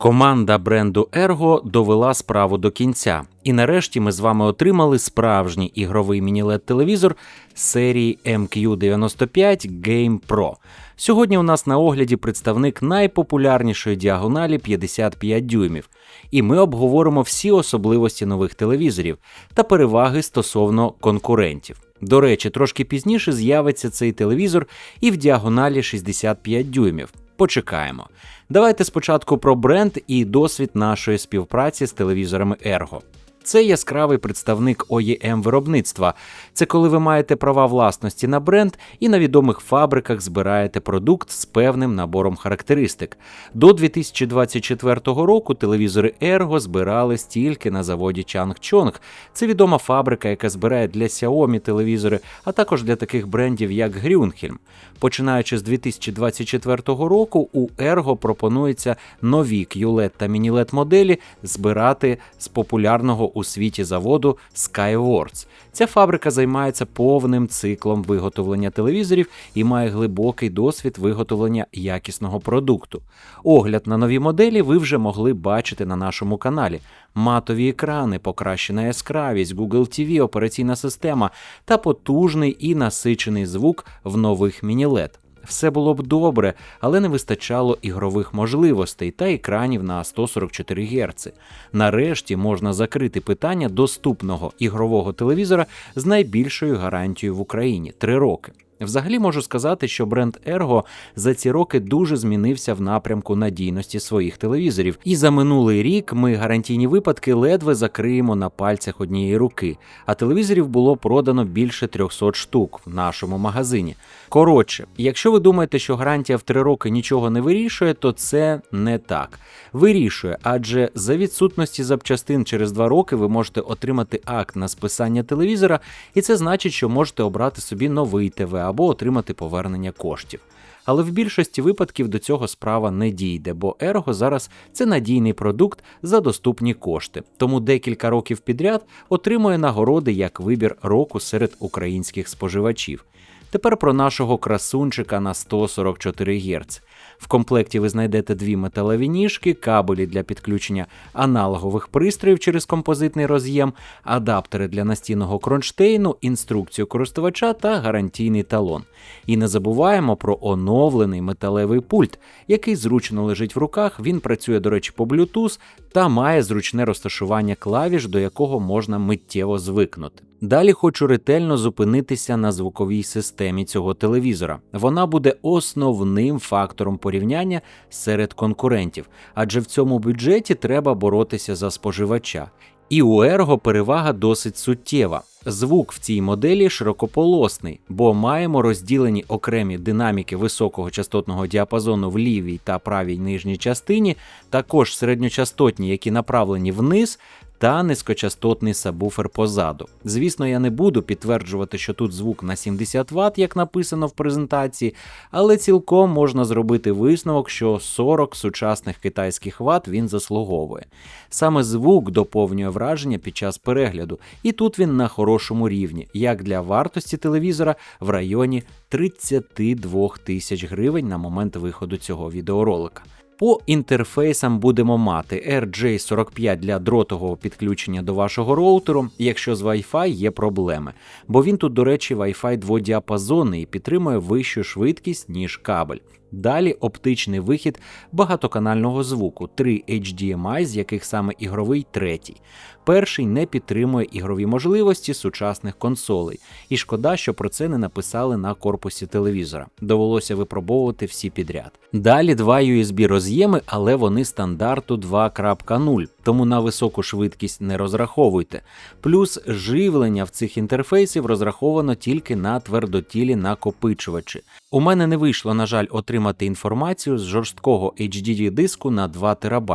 Команда бренду Ergo довела справу до кінця, і нарешті ми з вами отримали справжній ігровий міні-лед телевізор серії MQ95 Game Pro. Сьогодні у нас на огляді представник найпопулярнішої діагоналі 55 дюймів, і ми обговоримо всі особливості нових телевізорів та переваги стосовно конкурентів. До речі, трошки пізніше з'явиться цей телевізор і в діагоналі 65 дюймів. Почекаємо. Давайте спочатку про бренд і досвід нашої співпраці з телевізорами Ergo. Це яскравий представник OEM виробництва. Це коли ви маєте права власності на бренд і на відомих фабриках збираєте продукт з певним набором характеристик. До 2024 року телевізори Ergo збирались тільки на заводі Changchong. Це відома фабрика, яка збирає для Xiaomi телевізори, а також для таких брендів, як Grünhelm. Починаючи з 2024 року, у Ergo пропонується нові QLED та міні-LED моделі збирати з популярного у світі заводу Skywords. Ця фабрика займається повним циклом виготовлення телевізорів і має глибокий досвід виготовлення якісного продукту. Огляд на нові моделі ви вже могли бачити на нашому каналі. Матові екрани, покращена яскравість, Google TV, операційна система та потужний і насичений звук в нових міні-LED. Все було б добре, але не вистачало ігрових можливостей та екранів на 144 Гц. Нарешті можна закрити питання доступного ігрового телевізора з найбільшою гарантією в Україні 3 роки. Взагалі можу сказати, що бренд Ergo за ці роки дуже змінився в напрямку надійності своїх телевізорів. І за минулий рік ми гарантійні випадки ледве закриємо на пальцях однієї руки, а телевізорів було продано більше 300 штук в нашому магазині. Коротше, якщо ви думаєте, що гарантія в 3 роки нічого не вирішує, то це не так. Вирішує, адже за відсутності запчастин через 2 роки ви можете отримати акт на списання телевізора, і це значить, що можете обрати собі новий ТВ або отримати повернення коштів. Але в більшості випадків до цього справа не дійде, бо Ерго зараз це надійний продукт за доступні кошти, тому декілька років підряд отримує нагороди як вибір року серед українських споживачів. Тепер про нашого красунчика на 144 Гц. В комплекті ви знайдете дві металеві ніжки, кабелі для підключення аналогових пристроїв через композитний роз'єм, адаптери для настінного кронштейну, інструкцію користувача та гарантійний талон. І не забуваємо про оновлений металевий пульт, який зручно лежить в руках. Він працює, до речі, по Bluetooth та має зручне розташування клавіш, до якого можна миттєво звикнути. Далі хочу ретельно зупинитися на звуковій системі цього телевізора. Вона буде основним фактором порівняння серед конкурентів, адже в цьому бюджеті треба боротися за споживача. І у Ergo перевага досить суттєва. Звук в цій моделі широкополосний, бо маємо розділені окремі динаміки високого частотного діапазону в лівій та правій нижній частині, також середньочастотні, які направлені вниз, та низькочастотний сабвуфер позаду. Звісно, я не буду підтверджувати, що тут звук на 70 Вт, як написано в презентації, але цілком можна зробити висновок, що 40 сучасних китайських ват він заслуговує. Саме звук доповнює враження під час перегляду, і тут він на хорошому рівні, як для вартості телевізора в районі 32 тисяч гривень на момент виходу цього відеоролика. По інтерфейсам будемо мати RJ45 для дротового підключення до вашого роутеру, якщо з Wi-Fi є проблеми. Бо він тут, до речі, Wi-Fi дводіапазонний і підтримує вищу швидкість, ніж кабель. Далі оптичний вихід багатоканального звуку, три HDMI, з яких саме ігровий третій. Перший не підтримує ігрові можливості сучасних консолей, і шкода, що про це не написали на корпусі телевізора. Довелося випробовувати всі підряд. Далі два USB роз'єми, але вони стандарту 2.0, тому на високу швидкість не розраховуйте. Плюс живлення в цих інтерфейсів розраховано тільки на твердотілі накопичувачі. У мене не вийшло, на жаль, отримати інформацію з жорсткого HDD диску на 2 ТБ,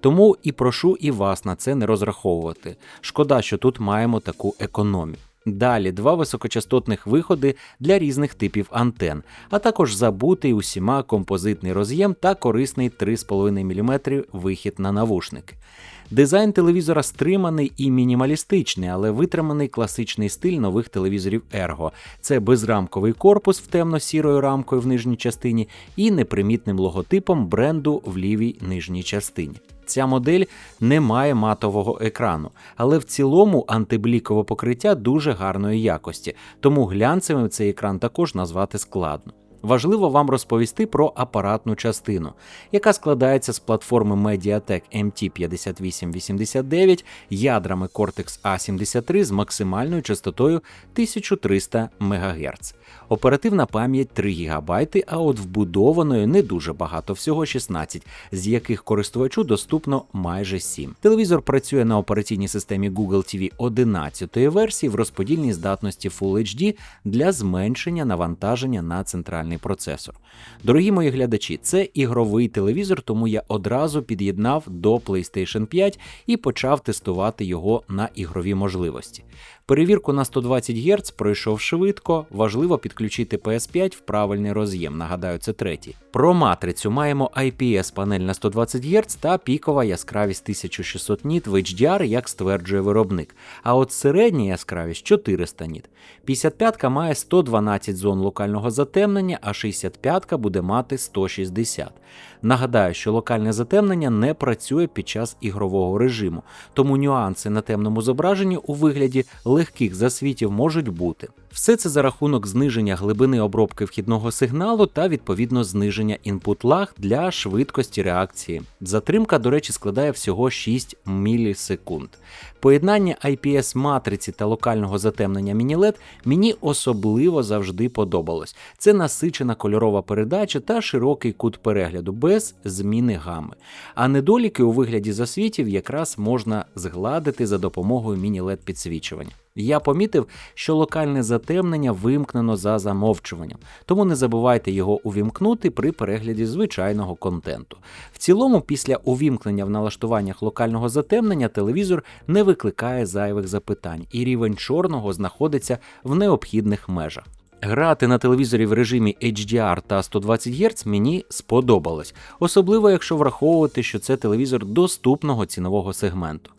тому і прошу і вас на це не розраховувати. Шкода, що тут маємо таку економію. Далі два високочастотних виходи для різних типів антен, а також забутий усіма композитний роз'єм та корисний 3,5 мм вихід на навушники. Дизайн телевізора стриманий і мінімалістичний, але витриманий класичний стиль нових телевізорів Ergo. Це безрамковий корпус в темно-сірою рамкою в нижній частині і непримітним логотипом бренду в лівій нижній частині. Ця модель не має матового екрану, але в цілому антиблікове покриття дуже гарної якості, тому глянцевим цей екран також назвати складно важливо вам розповісти про апаратну частину, яка складається з платформи Mediatek MT5889, ядрами Cortex A73 з максимальною частотою 1300 МГц. Оперативна пам'ять 3 ГБ, а от вбудованої не дуже багато, всього 16, з яких користувачу доступно майже 7. Телевізор працює на операційній системі Google TV 11 версії в розподільній здатності Full HD для зменшення навантаження на центральний графічний процесор. Дорогі мої глядачі, це ігровий телевізор, тому я одразу під'єднав до PlayStation 5 і почав тестувати його на ігрові можливості. Перевірку на 120 Гц пройшов швидко, важливо підключити PS5 в правильний роз'єм. Нагадаю, це третій. Про матрицю маємо IPS панель на 120 Гц та пікова яскравість 1600 ніт в HDR, як стверджує виробник. А от середня яскравість 400 ніт. 55 має 112 зон локального затемнення, а 65-ка буде мати 160. Нагадаю, що локальне затемнення не працює під час ігрового режиму, тому нюанси на темному зображенні у вигляді легких засвітів можуть бути. Все це за рахунок зниження глибини обробки вхідного сигналу та відповідно зниження інпут лаг для швидкості реакції. Затримка, до речі, складає всього 6 мілісекунд. Поєднання IPS матриці та локального затемнення міні-LED мені особливо завжди подобалось. Це насичена кольорова передача та широкий кут перегляду без зміни гами. А недоліки у вигляді засвітів якраз можна згладити за допомогою міні-LED підсвічування. Я помітив, що локальне затемнення вимкнено за замовчуванням, тому не забувайте його увімкнути при перегляді звичайного контенту. В цілому, після увімкнення в налаштуваннях локального затемнення телевізор не викликає зайвих запитань, і рівень чорного знаходиться в необхідних межах. Грати на телевізорі в режимі HDR та 120 Гц мені сподобалось, особливо якщо враховувати, що це телевізор доступного цінового сегменту.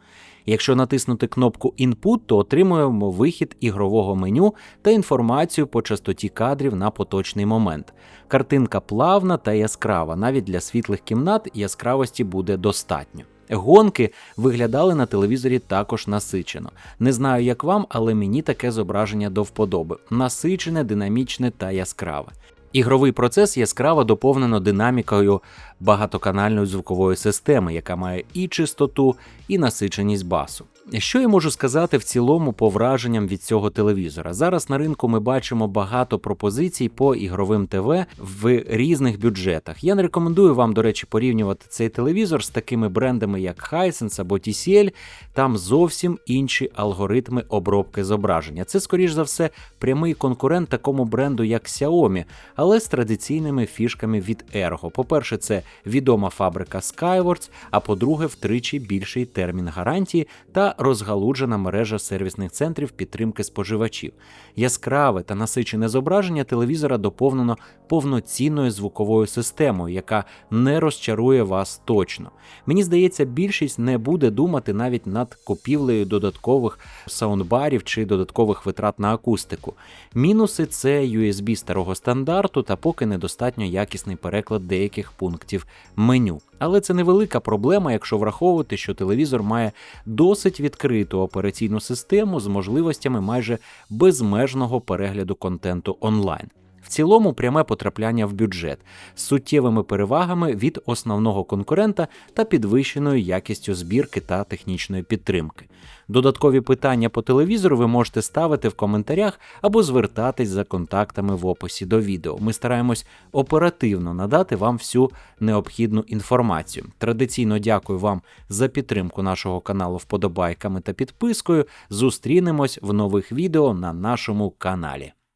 Якщо натиснути кнопку Input, то отримуємо вихід ігрового меню та інформацію по частоті кадрів на поточний момент. Картинка плавна та яскрава, навіть для світлих кімнат яскравості буде достатньо. Гонки виглядали на телевізорі також насичено. Не знаю, як вам, але мені таке зображення до вподоби: насичене, динамічне та яскраве. Ігровий процес яскраво доповнено динамікою багатоканальної звукової системи, яка має і чистоту, і насиченість басу. Що я можу сказати в цілому по враженням від цього телевізора? Зараз на ринку ми бачимо багато пропозицій по ігровим ТВ в різних бюджетах. Я не рекомендую вам, до речі, порівнювати цей телевізор з такими брендами, як Hisense або TCL. Там зовсім інші алгоритми обробки зображення. Це, скоріш за все, прямий конкурент такому бренду, як Xiaomi, але з традиційними фішками від Ergo. По-перше, це відома фабрика Skywords, а по-друге, втричі більший термін гарантії розгалуджена мережа сервісних центрів підтримки споживачів. Яскраве та насичене зображення телевізора доповнено повноцінною звуковою системою, яка не розчарує вас точно. Мені здається, більшість не буде думати навіть над купівлею додаткових саундбарів чи додаткових витрат на акустику. Мінуси це USB старого стандарту та поки недостатньо якісний переклад деяких пунктів меню. Але це невелика проблема, якщо враховувати, що телевізор має досить відкриту операційну систему з можливостями майже безмежного перегляду контенту онлайн. В цілому пряме потрапляння в бюджет з суттєвими перевагами від основного конкурента та підвищеною якістю збірки та технічної підтримки. Додаткові питання по телевізору ви можете ставити в коментарях або звертатись за контактами в описі до відео. Ми стараємось оперативно надати вам всю необхідну інформацію. Традиційно дякую вам за підтримку нашого каналу вподобайками та підпискою. Зустрінемось в нових відео на нашому каналі.